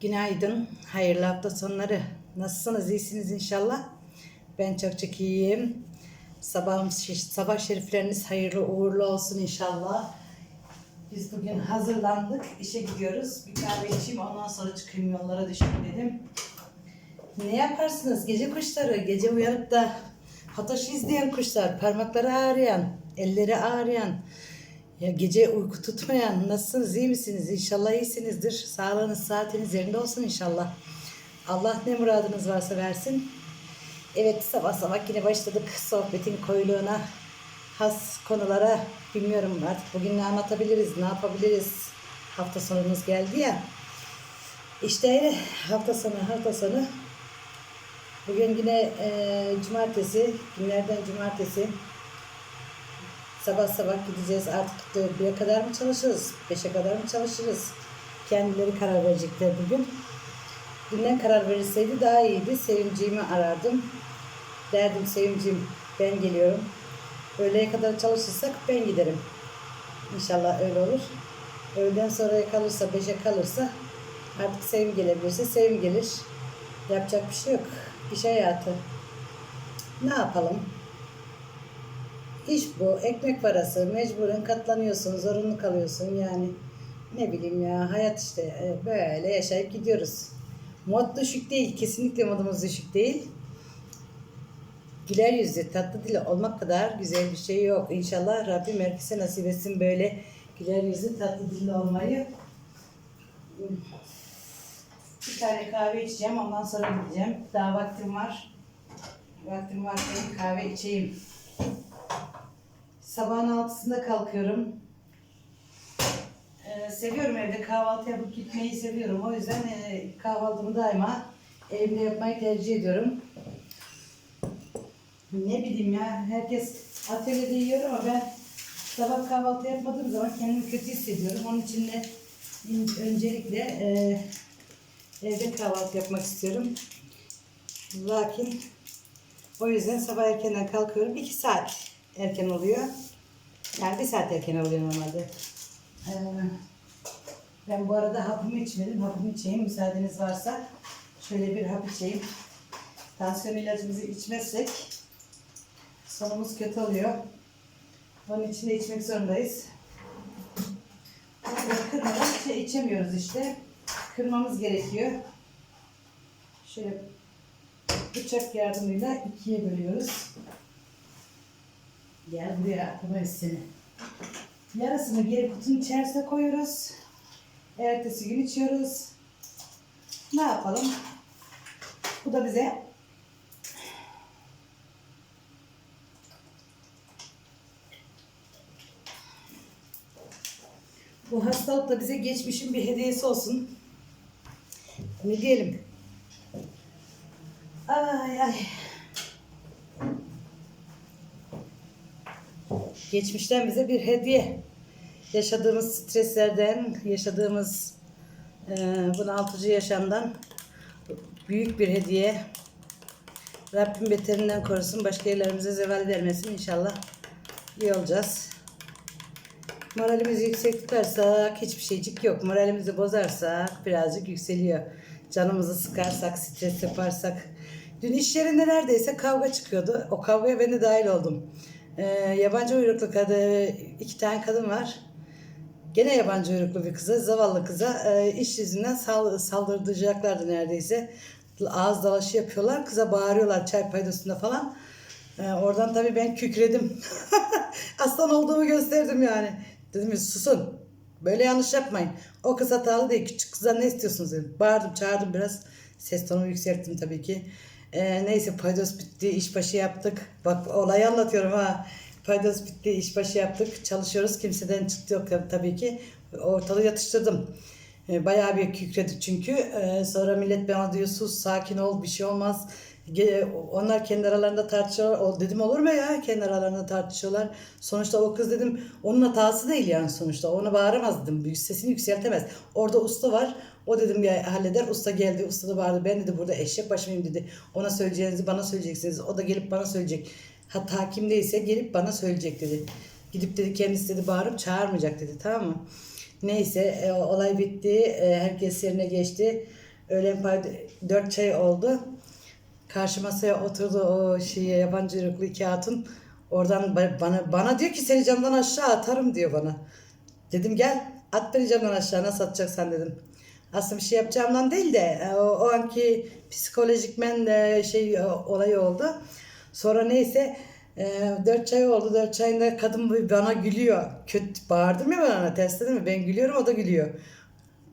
Günaydın, hayırlı hafta sonları. Nasılsınız, iyisiniz inşallah? Ben çok çok iyiyim. Sabahımız, sabah şerifleriniz hayırlı uğurlu olsun inşallah. Biz bugün hazırlandık, işe gidiyoruz. Bir kahve içeyim, ondan sonra çıkayım yollara düşeyim dedim. Ne yaparsınız gece kuşları? Gece uyanıp da Fatoş izleyen kuşlar, parmakları ağrıyan, elleri ağrıyan, ya gece uyku tutmayan, nasılsınız, iyi misiniz? İnşallah iyisinizdir. Sağlığınız, saatiniz yerinde olsun inşallah. Allah ne muradınız varsa versin. Evet sabah sabah yine başladık sohbetin koyuluğuna. Has konulara bilmiyorum artık bugün ne anlatabiliriz, ne yapabiliriz. Hafta sonumuz geldi ya. İşte hafta sonu hafta sonu. Bugün yine e, cumartesi, günlerden cumartesi. Sabah sabah gideceğiz artık 1'e kadar mı çalışırız, 5'e kadar mı çalışırız? Kendileri karar verecekler bugün. Dünden karar verirseydi daha iyiydi. Sevimciğimi arardım. Derdim Sevimciğim ben geliyorum. Öğleye kadar çalışırsak ben giderim. İnşallah öyle olur. Öğleden sonra kalırsa, 5'e kalırsa artık Sevim gelebilirse Sevim gelir. Yapacak bir şey yok. İş hayatı. Ne yapalım? İş bu. Ekmek parası. Mecburen katlanıyorsun. Zorunlu kalıyorsun yani. Ne bileyim ya. Hayat işte. e, Böyle yaşayıp gidiyoruz. Mod düşük değil. Kesinlikle modumuz düşük değil. Güler yüzlü, tatlı dili olmak kadar güzel bir şey yok. İnşallah Rabbim herkese nasip etsin böyle güler yüzlü, tatlı dilli olmayı. Bir tane kahve içeceğim. Ondan sonra gideceğim. Daha vaktim var. Vaktim varken kahve içeyim. Sabahın altısında kalkıyorum. Ee, seviyorum evde kahvaltı yapıp gitmeyi seviyorum. O yüzden e, kahvaltımı daima evde yapmayı tercih ediyorum. Ne bileyim ya herkes atölyede yiyor ama ben sabah kahvaltı yapmadığım zaman kendimi kötü hissediyorum. Onun için de öncelikle e, evde kahvaltı yapmak istiyorum. Lakin o yüzden sabah erkenden kalkıyorum. 2 saat erken oluyor. Yani bir saat erken oluyor normalde. Ee, ben bu arada hapımı içmedim. Hapımı içeyim müsaadeniz varsa. Şöyle bir hap içeyim. Tansiyon ilacımızı içmezsek sonumuz kötü oluyor. Onun için de içmek zorundayız. Kırmadan şey içemiyoruz işte. Kırmamız gerekiyor. Şöyle bıçak yardımıyla ikiye bölüyoruz. Gel buraya aklıma seni. Yarısını geri kutunun içerisine koyuyoruz. Ertesi gün içiyoruz. Ne yapalım? Bu da bize bu hastalık da bize geçmişin bir hediyesi olsun. Ne diyelim? Ay ay. Geçmişten bize bir hediye. Yaşadığımız streslerden, yaşadığımız e, bunaltıcı yaşamdan büyük bir hediye. Rabbim beterinden korusun, başka yerlerimize zeval vermesin inşallah. iyi olacağız. Moralimizi yüksek tutarsak hiçbir şeycik yok. Moralimizi bozarsak birazcık yükseliyor. Canımızı sıkarsak, stres yaparsak. Dün iş yerinde neredeyse kavga çıkıyordu. O kavgaya ben de dahil oldum. Ee, yabancı uyruklu kadın, iki tane kadın var. Gene yabancı uyruklu bir kıza, zavallı kıza e, iş yüzünden sal, saldıracaklardı neredeyse. Ağız dalaşı yapıyorlar. Kıza bağırıyorlar çay paydasında falan. Ee, oradan tabii ben kükredim. Aslan olduğumu gösterdim yani. Dedim susun. Böyle yanlış yapmayın. O kız hatalı değil. Küçük kıza ne istiyorsunuz dedim. Bağırdım çağırdım biraz. Ses tonumu yükselttim tabii ki. Ee, neyse paydos bitti. işbaşı yaptık. Bak olayı anlatıyorum ha. Paydos bitti. işbaşı yaptık. Çalışıyoruz. Kimseden çıktı yok tabii ki. Ortalığı yatıştırdım. Ee, bayağı bir kükredi çünkü. Ee, sonra millet bana diyor sus sakin ol bir şey olmaz. Ge- Onlar kendi aralarında tartışıyorlar. Dedim olur mu ya? Kendi aralarında tartışıyorlar. Sonuçta o kız dedim onun hatası değil yani sonuçta. Ona bağıramaz dedim. Büyük sesini yükseltemez. Orada usta var. O dedim ya halleder. Usta geldi. Usta da bağırdı. Ben dedi burada eşek başıyım dedi. Ona söyleyeceğinizi bana söyleyeceksiniz. O da gelip bana söyleyecek. Hatta hakim değilse gelip bana söyleyecek dedi. Gidip dedi kendisi dedi bağırıp çağırmayacak dedi. Tamam mı? Neyse e, olay bitti. E, herkes yerine geçti. öğlen pay dört çay oldu. Karşı masaya oturdu o şeye yabancı uyruklu iki hatun. Oradan ba- bana bana diyor ki seni camdan aşağı atarım diyor bana. Dedim gel at beni camdan aşağı nasıl atacaksan dedim. Aslında bir şey yapacağımdan değil de e, o, o anki psikolojikmen de şey e, olayı oldu. Sonra neyse e, dört çay oldu. Dört çayında kadın bana gülüyor. Kötü bağırdım ya ben ona ters dedim mi? Ben gülüyorum o da gülüyor.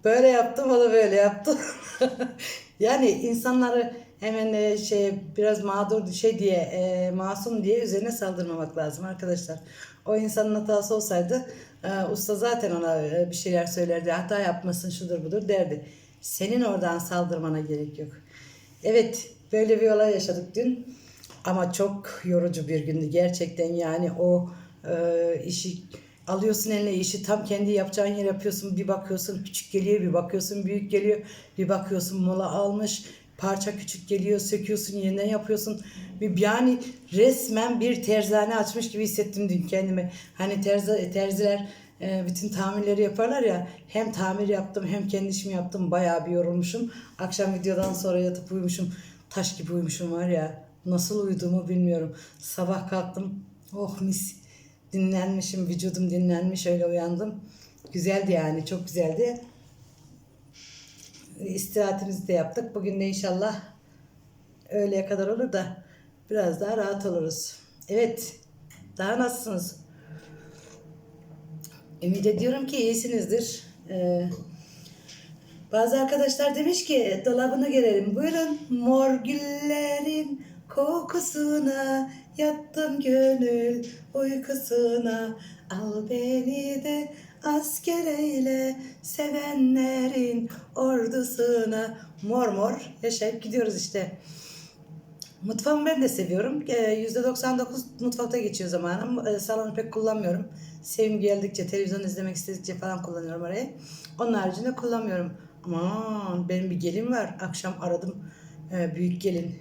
Böyle yaptım o da böyle yaptı. yani insanları hemen e, şey biraz mağdur şey diye e, masum diye üzerine saldırmamak lazım arkadaşlar. O insanın hatası olsaydı e, usta zaten ona e, bir şeyler söylerdi. Hata yapmasın şudur budur derdi. Senin oradan saldırmana gerek yok. Evet böyle bir olay yaşadık dün. Ama çok yorucu bir gündü gerçekten yani o e, işi alıyorsun eline işi tam kendi yapacağın yer yapıyorsun bir bakıyorsun küçük geliyor bir bakıyorsun büyük geliyor bir bakıyorsun mola almış parça küçük geliyor söküyorsun yeniden yapıyorsun. Yani resmen bir terzane açmış gibi hissettim dün kendimi hani terzi, terziler e, bütün tamirleri yaparlar ya hem tamir yaptım hem kendi işimi yaptım. Bayağı bir yorulmuşum. Akşam videodan sonra yatıp uyumuşum. Taş gibi uyumuşum var ya nasıl uyuduğumu bilmiyorum. Sabah kalktım oh mis dinlenmişim, vücudum dinlenmiş öyle uyandım. Güzeldi yani çok güzeldi. İstirahatimizi de yaptık. Bugün de inşallah öğleye kadar olur da biraz daha rahat oluruz. Evet, daha nasılsınız? Ümit ediyorum ki iyisinizdir. Ee, bazı arkadaşlar demiş ki dolabını görelim. Buyurun mor güllerin kokusuna yattım gönül uykusuna. Al beni de asker eyle sevenlerin ordusuna. Mor mor yaşayıp gidiyoruz işte. Mutfağımı ben de seviyorum. Ee, %99 mutfakta geçiyor zamanım. Ee, Salonu pek kullanmıyorum. Sevim geldikçe, televizyon izlemek istedikçe falan kullanıyorum orayı. Onun haricinde kullanmıyorum. Aman benim bir gelin var. Akşam aradım ee, büyük gelin.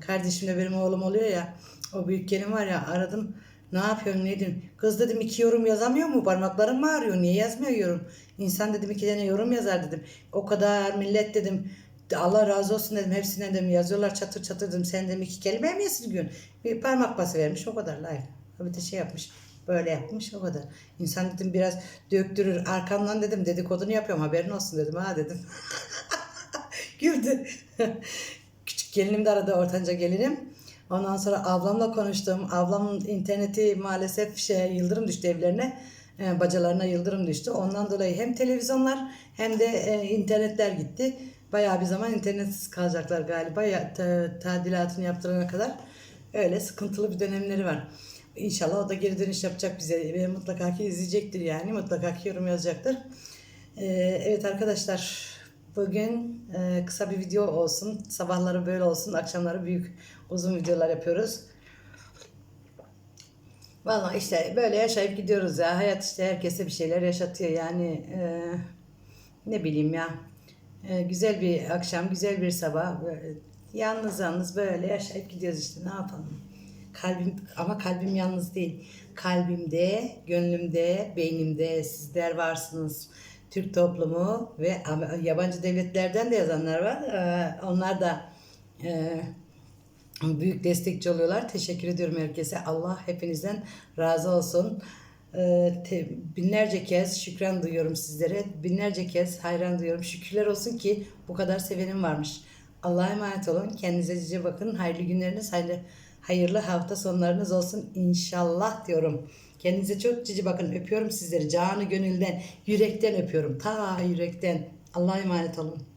Kardeşimle benim oğlum oluyor ya. O büyük gelin var ya aradım. Ne yapıyorsun ne diyorsun? Kız dedim iki yorum yazamıyor mu? Parmaklarım mı ağrıyor? Niye yazmıyor yorum? İnsan dedim iki tane yorum yazar dedim. O kadar millet dedim. Allah razı olsun dedim. Hepsine dedim yazıyorlar çatır çatır dedim. Sen dedim iki kelime mi esirgiyorsun? Bir parmak bası vermiş o kadar layık. Bir de şey yapmış. Böyle yapmış o kadar. İnsan dedim biraz döktürür. Arkamdan dedim dedikodunu yapıyorum haberin olsun dedim. Ha dedim. Güldü. Küçük gelinim de arada ortanca gelinim. Ondan sonra ablamla konuştum. Ablamın interneti maalesef şey yıldırım düştü evlerine. E, bacalarına yıldırım düştü. Ondan dolayı hem televizyonlar hem de e, internetler gitti. Bayağı bir zaman internetsiz kalacaklar galiba. Ya, ta- tadilatını yaptırana kadar. Öyle sıkıntılı bir dönemleri var. İnşallah o da geri dönüş yapacak bize. Ve mutlaka ki izleyecektir yani. Mutlaka ki yorum yazacaktır. E, evet arkadaşlar bugün e, kısa bir video olsun. Sabahları böyle olsun. Akşamları büyük uzun videolar yapıyoruz. Vallahi işte böyle yaşayıp gidiyoruz ya. Hayat işte herkese bir şeyler yaşatıyor. Yani e, ne bileyim ya. E, güzel bir akşam, güzel bir sabah. Böyle, yalnız yalnız böyle yaşayıp gidiyoruz işte. Ne yapalım? Kalbim ama kalbim yalnız değil. Kalbimde, gönlümde, beynimde sizler varsınız. Türk toplumu ve yabancı devletlerden de yazanlar var. E, onlar da e, büyük destekçi oluyorlar. Teşekkür ediyorum herkese. Allah hepinizden razı olsun. Ee, binlerce kez şükran duyuyorum sizlere. Binlerce kez hayran duyuyorum. Şükürler olsun ki bu kadar sevenim varmış. Allah'a emanet olun. Kendinize cici bakın. Hayırlı günleriniz, hayırlı hafta sonlarınız olsun inşallah diyorum. Kendinize çok cici bakın. Öpüyorum sizleri. Canı gönülden, yürekten öpüyorum. Ta yürekten. Allah'a emanet olun.